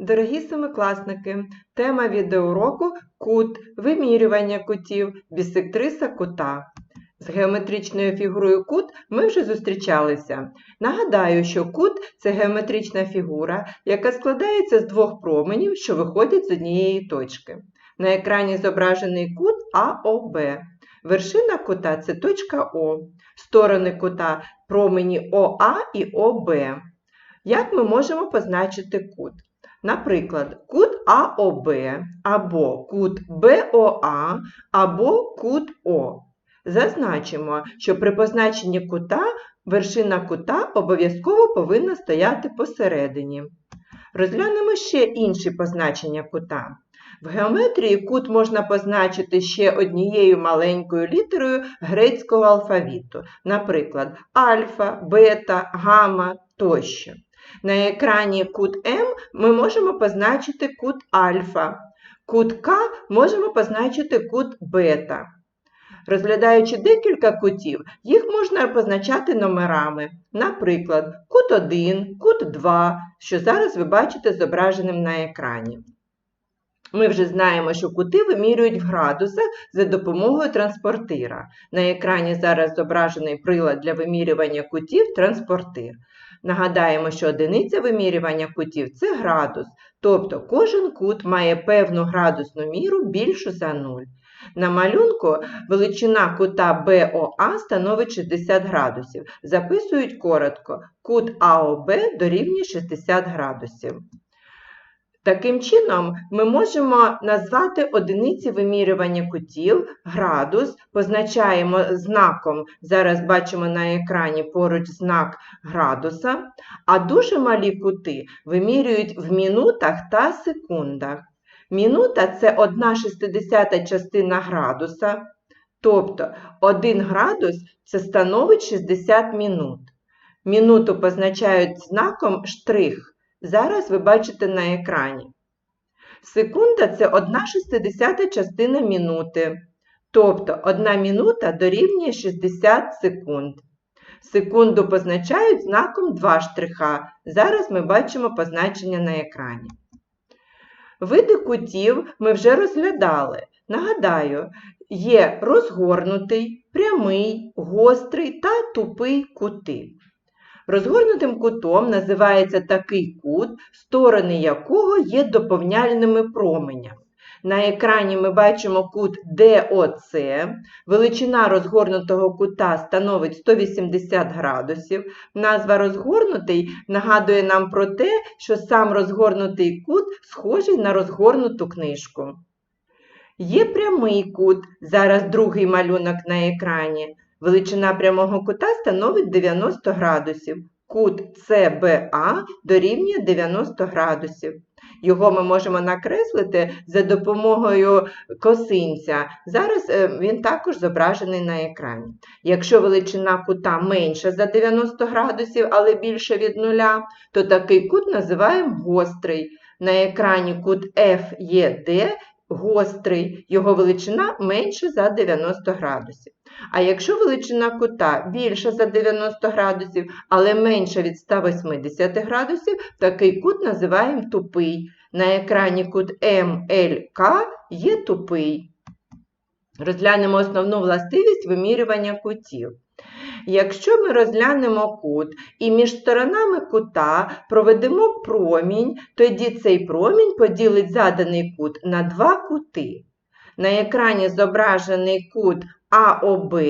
Дорогі семикласники, тема відеоуроку кут, вимірювання кутів, бісектриса кута. З геометричною фігурою кут ми вже зустрічалися. Нагадаю, що кут це геометрична фігура, яка складається з двох променів, що виходять з однієї точки. На екрані зображений кут АОБ. Вершина кута це точка О, сторони кута промені ОА і ОБ. Як ми можемо позначити кут? Наприклад, кут АОБ або кут БОА або кут О. Зазначимо, що при позначенні кута вершина кута обов'язково повинна стояти посередині. Розглянемо ще інші позначення кута. В геометрії кут можна позначити ще однією маленькою літерою грецького алфавіту, наприклад, альфа, бета, гамма тощо. На екрані кут М ми можемо позначити кут альфа, кут К можемо позначити кут бета. Розглядаючи декілька кутів, їх можна позначати номерами. Наприклад, кут 1, кут 2, що зараз ви бачите зображеним на екрані. Ми вже знаємо, що кути вимірюють в градусах за допомогою транспортира. На екрані зараз зображений прилад для вимірювання кутів транспортир. Нагадаємо, що одиниця вимірювання кутів це градус, тобто кожен кут має певну градусну міру більшу за 0. На малюнку величина кута БОА становить 60 градусів. Записують коротко, кут АОБ дорівнює 60 градусів. Таким чином, ми можемо назвати одиниці вимірювання кутів, градус, позначаємо знаком, зараз бачимо на екрані поруч знак градуса, а дуже малі кути вимірюють в мінутах та секундах. Мінута це 1 шістдесята частина градуса, тобто 1 градус це становить 60 мінут. Мінуту позначають знаком штрих. Зараз ви бачите на екрані. Секунда це 1 шістдесята частина мінути. Тобто 1 мінута дорівнює 60 секунд. Секунду позначають знаком 2 штриха. Зараз ми бачимо позначення на екрані. Види кутів ми вже розглядали. Нагадаю, є розгорнутий, прямий, гострий та тупий кути. Розгорнутим кутом називається такий кут, сторони якого є доповняльними променями. На екрані ми бачимо кут ДОЦ. Величина розгорнутого кута становить 180 градусів. Назва розгорнутий нагадує нам про те, що сам розгорнутий кут схожий на розгорнуту книжку. Є прямий кут, зараз другий малюнок на екрані. Величина прямого кута становить 90 градусів. Кут CBA дорівнює 90 градусів. Його ми можемо накреслити за допомогою косинця. Зараз він також зображений на екрані. Якщо величина кута менша за 90 градусів, але більше від нуля, то такий кут називаємо гострий. На екрані кут FED гострий, його величина менша за 90 градусів. А якщо величина кута більша за 90 градусів, але менша від 180 градусів, такий кут називаємо тупий. На екрані кут МЛК є тупий. Розглянемо основну властивість вимірювання кутів. Якщо ми розглянемо кут і між сторонами кута проведемо промінь, тоді цей промінь поділить заданий кут на два кути. На екрані зображений кут АОБ,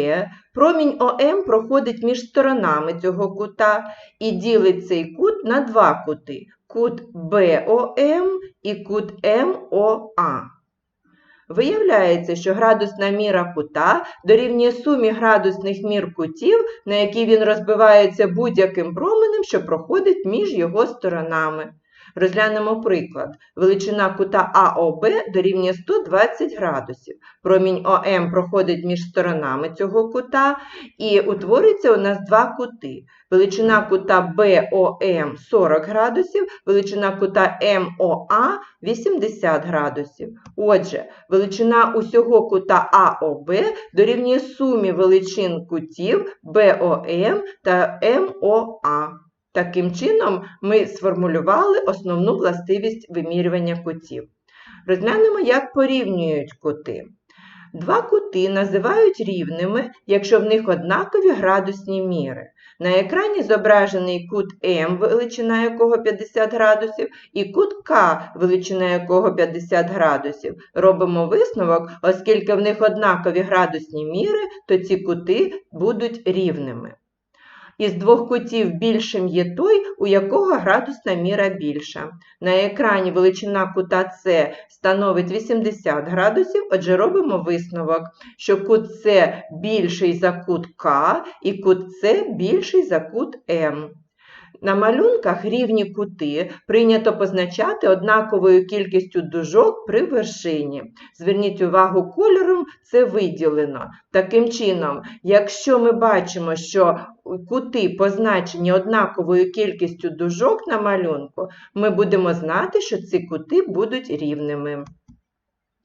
промінь ОМ проходить між сторонами цього кута і ділить цей кут на два кути кут БОМ і кут МОА. Виявляється, що градусна міра кута дорівнює сумі градусних мір кутів, на які він розбивається будь-яким променем, що проходить між його сторонами. Розглянемо приклад. Величина кута АОБ дорівнює 120 градусів. Промінь ОМ проходить між сторонами цього кута і утворюється у нас два кути. Величина кута БОМ 40 градусів, величина кута МОА 80 градусів. Отже, величина усього кута АОБ дорівнює сумі величин кутів БОМ та МОА. Таким чином, ми сформулювали основну властивість вимірювання кутів. Розглянемо, як порівнюють кути. Два кути називають рівними, якщо в них однакові градусні міри. На екрані зображений кут М, величина якого 50 градусів, і кут К, величина якого 50 градусів. Робимо висновок, оскільки в них однакові градусні міри, то ці кути будуть рівними. Із двох кутів більшим є той, у якого градусна міра більша. На екрані величина кута С становить 80 градусів, отже робимо висновок, що кут С більший за кут К і кут С більший за кут М. На малюнках рівні кути прийнято позначати однаковою кількістю дужок при вершині. Зверніть увагу, кольором це виділено. Таким чином, якщо ми бачимо, що кути позначені однаковою кількістю дужок на малюнку, ми будемо знати, що ці кути будуть рівними.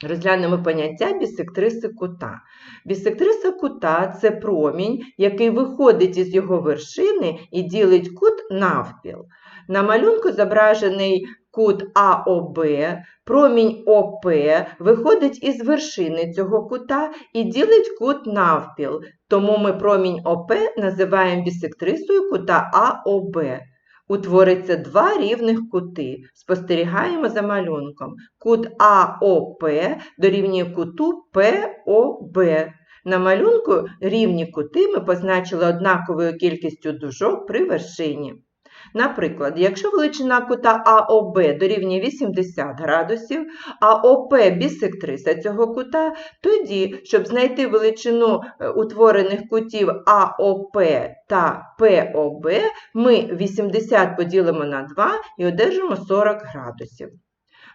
Розглянемо поняття бісектриси кута. Бісектриса кута це промінь, який виходить із його вершини і ділить кут навпіл. На малюнку зображений кут АОБ, промінь ОП виходить із вершини цього кута і ділить кут навпіл. Тому ми промінь ОП називаємо бісектрисою кута АОБ. Утвориться два рівних кути. Спостерігаємо за малюнком. Кут АОП дорівнює куту ПОБ. На малюнку рівні кути ми позначили однаковою кількістю дужок при вершині. Наприклад, якщо величина кута АОБ дорівнює 80 градусів, а ОП бісектриса цього кута, тоді, щоб знайти величину е, утворених кутів АОП та ПОБ, ми 80 поділимо на 2 і одержимо 40 градусів.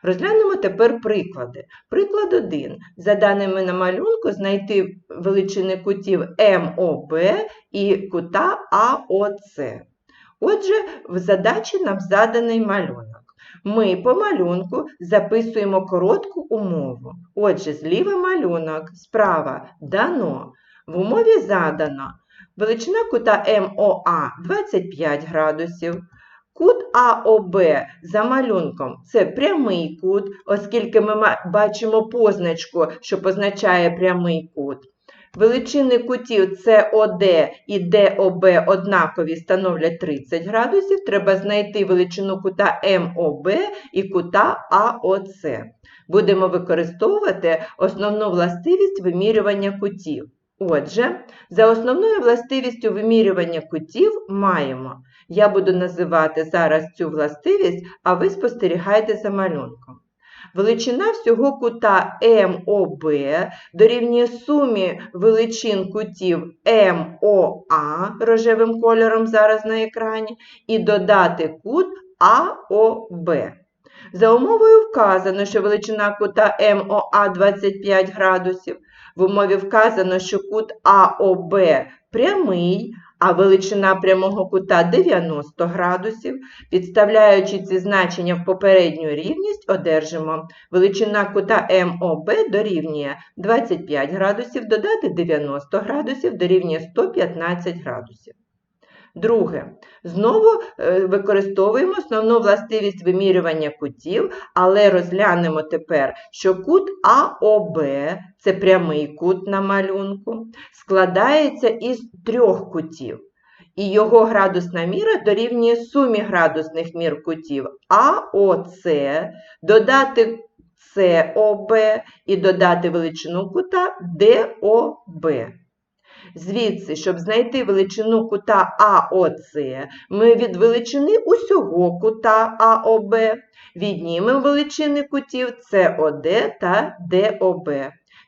Розглянемо тепер приклади. Приклад 1. За даними на малюнку, знайти величини кутів МОБ і кута АОЦ. Отже, в задачі нам заданий малюнок. Ми по малюнку записуємо коротку умову. Отже, зліва малюнок, справа дано. В умові задано величина кута МОА 25 градусів. Кут АОБ за малюнком це прямий кут, оскільки ми бачимо позначку, що позначає прямий кут. Величини кутів СОД і ДОБ однакові становлять 30 градусів. Треба знайти величину кута МОБ і кута АОЦ. Будемо використовувати основну властивість вимірювання кутів. Отже, за основною властивістю вимірювання кутів маємо. Я буду називати зараз цю властивість, а ви спостерігайте за малюнком. Величина всього кута МОБ дорівнює сумі величин кутів МОА рожевим кольором зараз на екрані, і додати кут АОБ. За умовою вказано, що величина кута МОА 25 градусів. В умові вказано, що кут АОБ прямий, а величина прямого кута 90 градусів. Підставляючи ці значення в попередню рівність, одержимо величина кута МОБ дорівнює 25 градусів, додати 90 градусів дорівнює 115 градусів. Друге, знову е, використовуємо основну властивість вимірювання кутів, але розглянемо тепер, що кут АОБ це прямий кут на малюнку, складається із трьох кутів. І його градусна міра дорівнює сумі градусних мір кутів АОЦ, додати СОБ і додати величину кута ДОБ. Звідси, щоб знайти величину кута АОЦ, ми від величини усього кута АОБ віднімемо величини кутів СОД та ДОБ.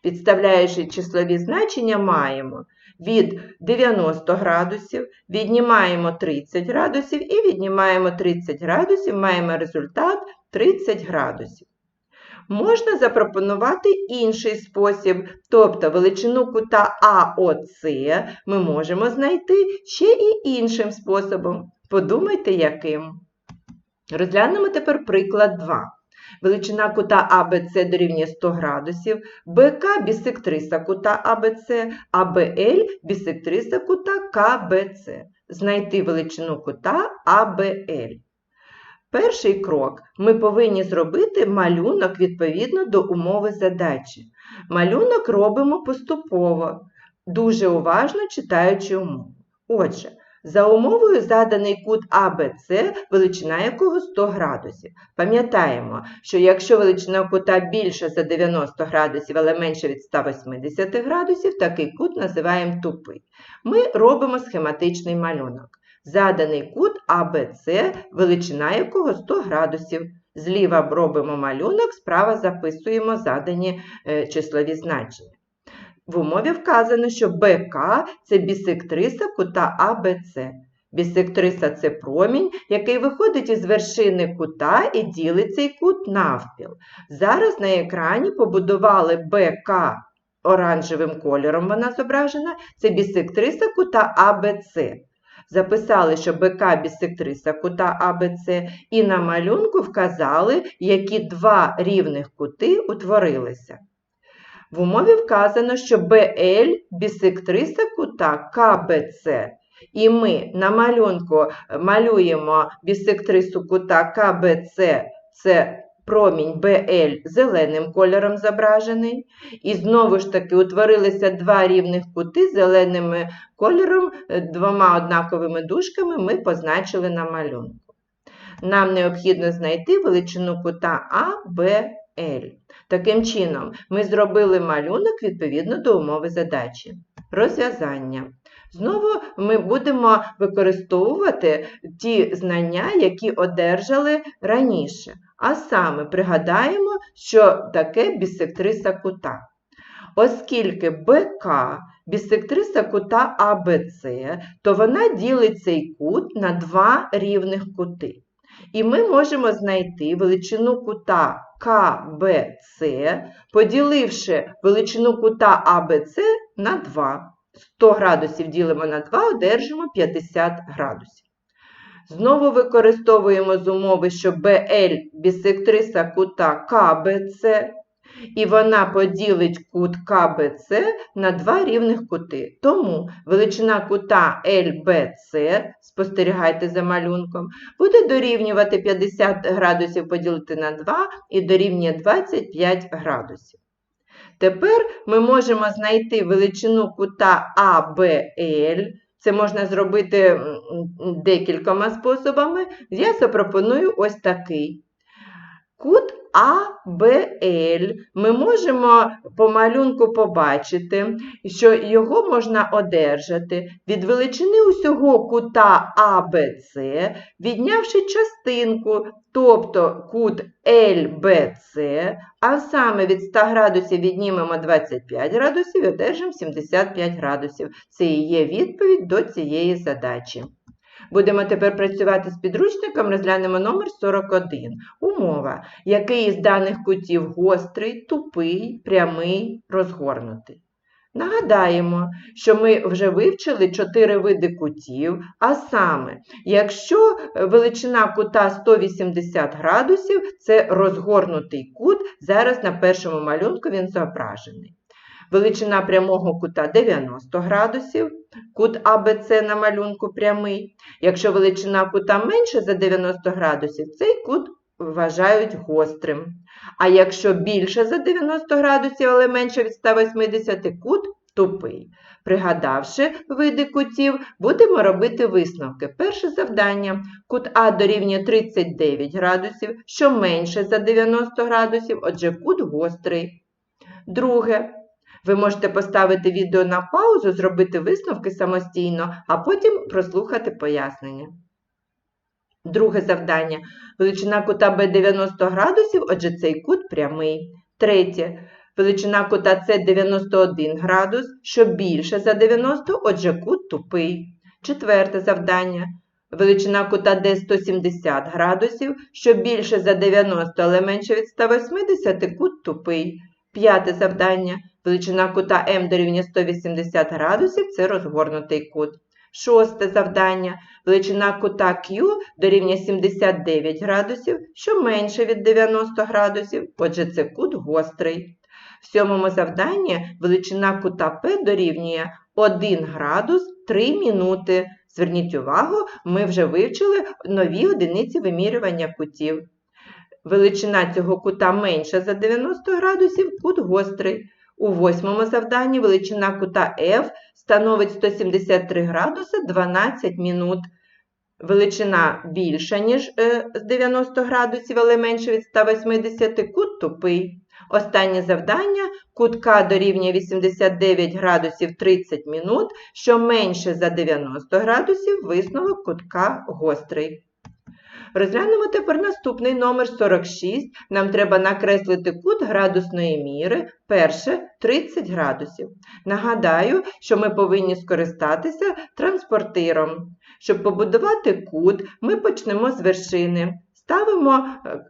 Підставляючи числові значення, маємо від 90 градусів, віднімаємо 30 градусів і віднімаємо 30 градусів, маємо результат 30 градусів. Можна запропонувати інший спосіб, тобто величину кута АОЦ ми можемо знайти ще і іншим способом. Подумайте, яким. Розглянемо тепер приклад 2. Величина кута АБЦ дорівнює 100 градусів, БК бісектриса кута АБЦ, АБЛ бісектриса кута КБЦ. знайти величину кута АБЛ. Перший крок ми повинні зробити малюнок відповідно до умови задачі. Малюнок робимо поступово, дуже уважно читаючи умову. Отже, за умовою заданий кут АБЦ, величина якого 100 градусів. Пам'ятаємо, що якщо величина кута більша за 90 градусів, але менше від 180 градусів, такий кут називаємо тупий. Ми робимо схематичний малюнок. Заданий кут АБЦ, величина якого 100 градусів. Зліва робимо малюнок, справа записуємо задані е, числові значення. В умові вказано, що БК це бісектриса кута АБЦ. Бісектриса це промінь, який виходить із вершини кута і ділить цей кут навпіл. Зараз на екрані побудували БК оранжевим кольором, вона зображена, це бісектриса кута АБЦ. Записали, що БК бісектриса кута АБЦ, і на малюнку вказали, які два рівних кути утворилися. В умові вказано, що БЛ бісектриса кута КБЦ. І ми на малюнку малюємо бісектрису кута КБЦ, це промінь БЛ зеленим кольором зображений. І знову ж таки утворилися два рівних кути зеленим кольором, е, двома однаковими дужками ми позначили на малюнку. Нам необхідно знайти величину кута АБЛ. Таким чином, ми зробили малюнок відповідно до умови задачі. Розв'язання. Знову ми будемо використовувати ті знання, які одержали раніше. А саме пригадаємо, що таке бісектриса кута. Оскільки БК бісектриса кута АБЦ, то вона ділить цей кут на два рівних кути. І ми можемо знайти величину кута КБЦ, поділивши величину кута АБЦ на 2. 100 градусів ділимо на 2, одержимо 50 градусів. Знову використовуємо з умови, що БЛ бісектриса кута КБЦ, і вона поділить кут КБЦ на два рівних кути. Тому величина кута ЛБЦ, спостерігайте за малюнком, буде дорівнювати 50 градусів поділити на 2 і дорівнює 25 градусів. Тепер ми можемо знайти величину кута АБЛ. Це можна зробити декількома способами. Я запропоную ось такий. Кут АБЛ ми можемо по малюнку побачити, що його можна одержати від величини усього кута АБЦ, віднявши частинку, тобто кут ЛБЦ, а саме від 100 градусів віднімемо 25 градусів і одержимо 75 градусів. Це і є відповідь до цієї задачі. Будемо тепер працювати з підручником, розглянемо номер 41. Умова. Який із даних кутів гострий, тупий, прямий, розгорнутий. Нагадаємо, що ми вже вивчили чотири види кутів, а саме, якщо величина кута 180 градусів, це розгорнутий кут, зараз на першому малюнку він зображений. Величина прямого кута 90 градусів, кут АБЦ на малюнку прямий. Якщо величина кута менше за 90 градусів, цей кут вважають гострим. А якщо більше за 90 градусів, але менше від 180 кут тупий. Пригадавши види кутів, будемо робити висновки. Перше завдання. Кут А дорівнює 39 градусів, що менше за 90 градусів, отже, кут гострий. Друге. Ви можете поставити відео на паузу, зробити висновки самостійно, а потім прослухати пояснення. Друге завдання. Величина кута Б 90 градусів, отже, цей кут прямий. Третє. Величина кута С 91 градус, що більше за 90, отже, кут тупий. Четверте завдання. Величина кута Д 170 градусів, що більше за 90, але менше від 180, кут тупий. П'яте завдання. Величина кута М дорівнює 180 градусів це розгорнутий кут. Шосте завдання. Величина кута Q дорівнює 79 градусів, що менше від 90 градусів, отже, це кут гострий. В сьомому завданні величина кута P дорівнює 1 градус 3 минути. Зверніть увагу, ми вже вивчили нові одиниці вимірювання кутів. Величина цього кута менша за 90 градусів, кут гострий. У восьмому завданні величина кута F становить 173 градуси 12 минут. Величина більша, ніж е, з 90 градусів, але менше від 180, кут тупий. Останнє завдання кут К дорівнює 89 градусів 30 минут, що менше за 90 градусів, висновок кутка гострий. Розглянемо тепер наступний номер 46. Нам треба накреслити кут градусної міри. Перше 30 градусів. Нагадаю, що ми повинні скористатися транспортиром. Щоб побудувати кут, ми почнемо з вершини. Ставимо е,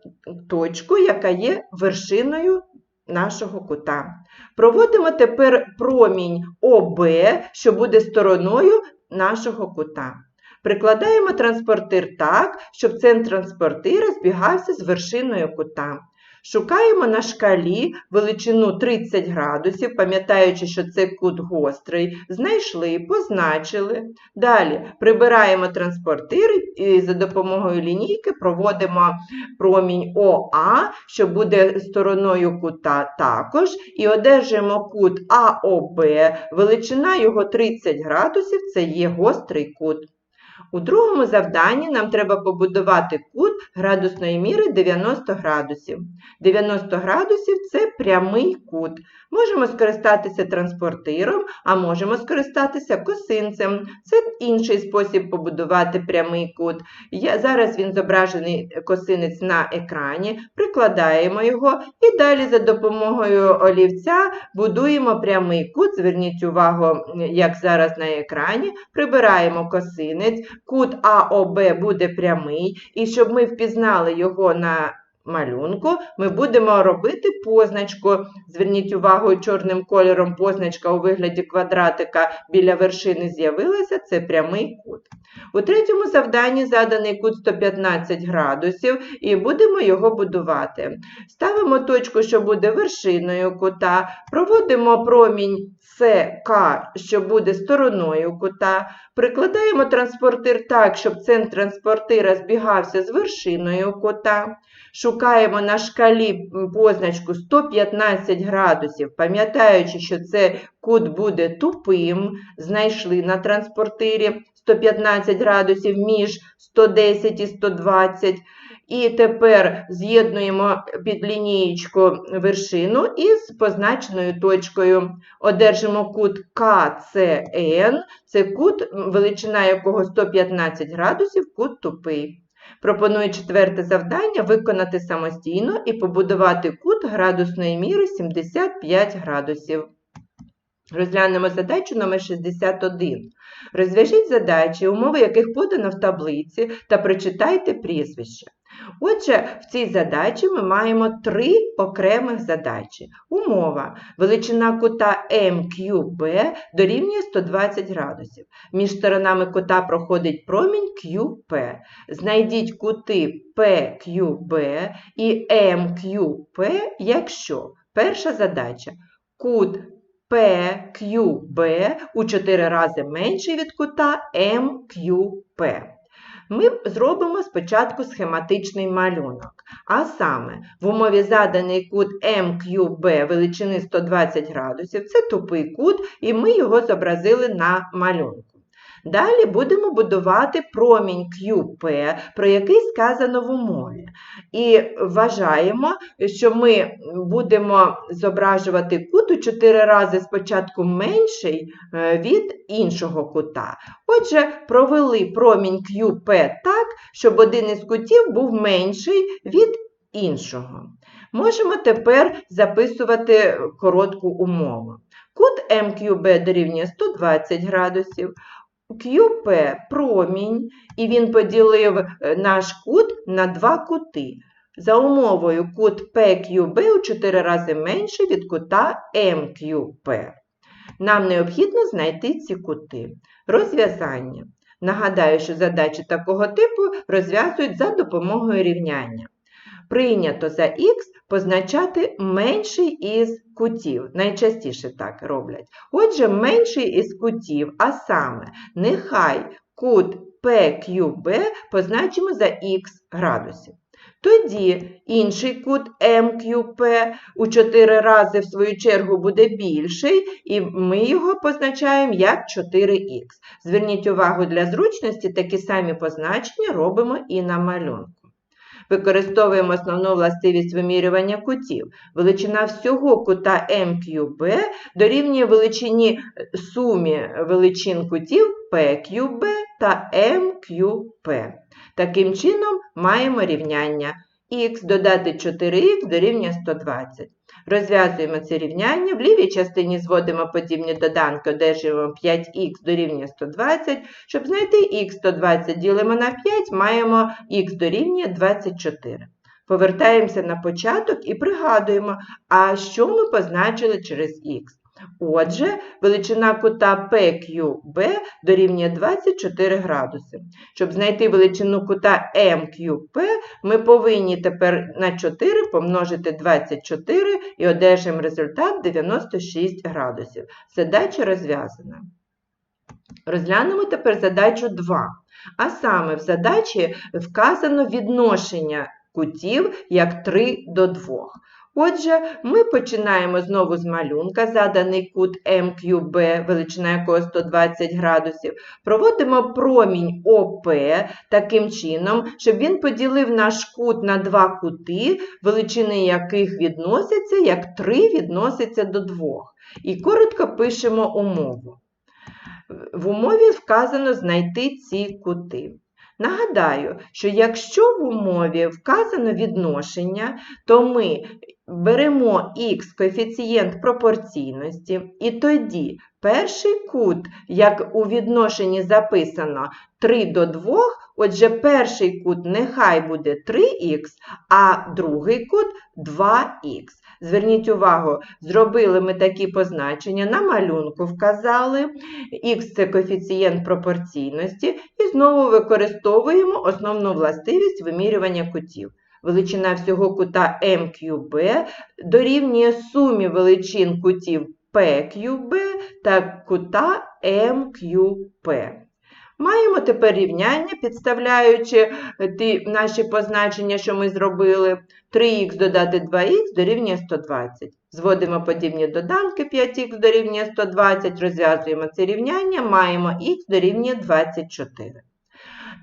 точку, яка є вершиною нашого кута. Проводимо тепер промінь ОБ, що буде стороною нашого кута. Прикладаємо транспортир так, щоб центр транспортира збігався з вершиною кута. Шукаємо на шкалі величину 30 градусів, пам'ятаючи, що це кут гострий, знайшли, позначили. Далі прибираємо транспортир і за допомогою лінійки проводимо промінь ОА, що буде стороною кута також, і одержуємо кут АОБ, величина його 30 градусів, це є гострий кут. У другому завданні нам треба побудувати кут градусної міри 90 градусів. 90 градусів це прямий кут. Можемо скористатися транспортиром, а можемо скористатися косинцем. Це інший спосіб побудувати прямий кут. Я, Зараз він зображений косинець на екрані, прикладаємо його і далі за допомогою олівця будуємо прямий кут. Зверніть увагу, як зараз на екрані, прибираємо косинець, кут АОБ буде прямий, і щоб ми впізнали його на малюнку, ми будемо робити позначку. Зверніть увагу, чорним кольором позначка у вигляді квадратика біля вершини з'явилася, це прямий кут. У третьому завданні заданий кут 115 градусів і будемо його будувати. Ставимо точку, що буде вершиною кута, проводимо промінь СК, що буде стороною кута, прикладаємо транспортир так, щоб центр транспортира збігався з вершиною кута. Шукаємо на шкалі позначку 115 градусів, пам'ятаючи, що цей кут буде тупим, знайшли на транспортирі 115 градусів між 110 і 120. І тепер з'єднуємо під лінієчку вершину із позначеною точкою. Одержимо кут КЦН, це кут, величина якого 115 градусів, кут тупий. Пропоную четверте завдання виконати самостійно і побудувати кут градусної міри 75 градусів. Розглянемо задачу номер 61. Розв'яжіть задачі, умови яких подано в таблиці, та прочитайте прізвище. Отже, в цій задачі ми маємо три окремих задачі. Умова. Величина кута МQB дорівнює 120 градусів. Між сторонами кута проходить промінь QP. Знайдіть кути PQB і MQP, якщо перша задача кут PQB у 4 рази менший від кута MQP. Ми зробимо спочатку схематичний малюнок. А саме, в умові заданий кут MQB величини 120 градусів, це тупий кут, і ми його зобразили на малюнку. Далі будемо будувати промінь QP, про який сказано в умові. І вважаємо, що ми будемо зображувати кут у 4 рази спочатку менший е, від іншого кута. Отже, провели промінь QP так, щоб один із кутів був менший від іншого. Можемо тепер записувати коротку умову. Кут МQB дорівнює 120 градусів, QP промінь, і він поділив е, наш кут на два кути. За умовою кут PQB у 4 рази менше від кута MQP. Нам необхідно знайти ці кути. Розв'язання. Нагадаю, що задачі такого типу розв'язують за допомогою рівняння. Прийнято за х позначати менший із кутів. Найчастіше так роблять. Отже, менший із кутів, а саме, нехай кут PQB позначимо за х градусів. Тоді інший кут МQP у 4 рази, в свою чергу, буде більший, і ми його позначаємо як 4х. Зверніть увагу, для зручності такі самі позначення робимо і на малюнку. Використовуємо основну властивість вимірювання кутів. Величина всього кута MQB дорівнює величині сумі величин кутів PQB та MQP. Таким чином маємо рівняння х додати 4х дорівнює 120. Розв'язуємо це рівняння. В лівій частині зводимо подібні доданки, одержуємо 5х дорівнює 120. Щоб знайти х 120 ділимо на 5, маємо х дорівнює 24. Повертаємося на початок і пригадуємо, а що ми позначили через х. Отже, величина кута PQB дорівнює 24 градуси. Щоб знайти величину кута MQP, ми повинні тепер на 4 помножити 24 і одержимо результат 96 градусів. Задача розв'язана. Розглянемо тепер задачу 2. А саме в задачі вказано відношення кутів як 3 до 2. Отже, ми починаємо знову з малюнка, заданий кут МQB, величина якого 120 градусів, проводимо промінь ОП таким чином, щоб він поділив наш кут на два кути, величини яких відносяться, як 3 відноситься до 2. І коротко пишемо умову. В умові вказано знайти ці кути. Нагадаю, що якщо в умові вказано відношення, то ми беремо х коефіцієнт пропорційності, і тоді перший кут, як у відношенні записано 3 до 2, отже, перший кут нехай буде 3х, а другий кут 2х. Зверніть увагу, зробили ми такі позначення, на малюнку вказали, х це коефіцієнт пропорційності, і знову використовуємо основну властивість вимірювання кутів. Величина всього кута MQB дорівнює сумі величин кутів PQB та кута MQP. Маємо тепер рівняння, підставляючи ті наші позначення, що ми зробили. 3х додати 2х дорівнює 120. Зводимо подібні доданки 5х дорівнює 120, розв'язуємо це рівняння, маємо х дорівнює 24.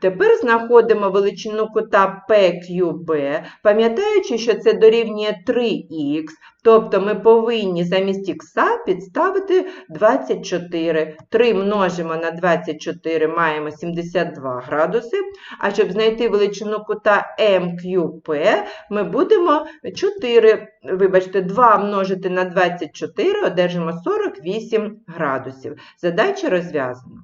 Тепер знаходимо величину кута PQB, пам'ятаючи, що це дорівнює 3х, тобто ми повинні замість х підставити 24. 3 множимо на 24 маємо 72 градуси. А щоб знайти величину кута MQP, ми будемо 4, вибачте, 2 множити на 24, одержимо 48 градусів. Задача розв'язана.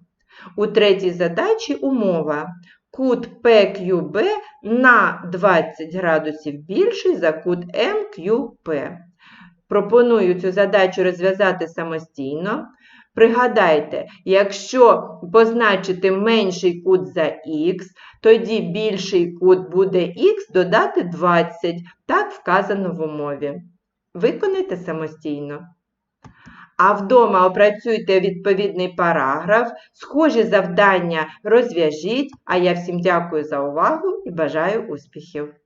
У третій задачі умова. Кут PQB на 20 градусів більший за кут MQP. Пропоную цю задачу розв'язати самостійно. Пригадайте, якщо позначити менший кут за х, тоді більший кут буде х додати 20, так вказано в умові. Виконайте самостійно. А вдома опрацюйте відповідний параграф, схожі завдання розв'яжіть. А я всім дякую за увагу і бажаю успіхів!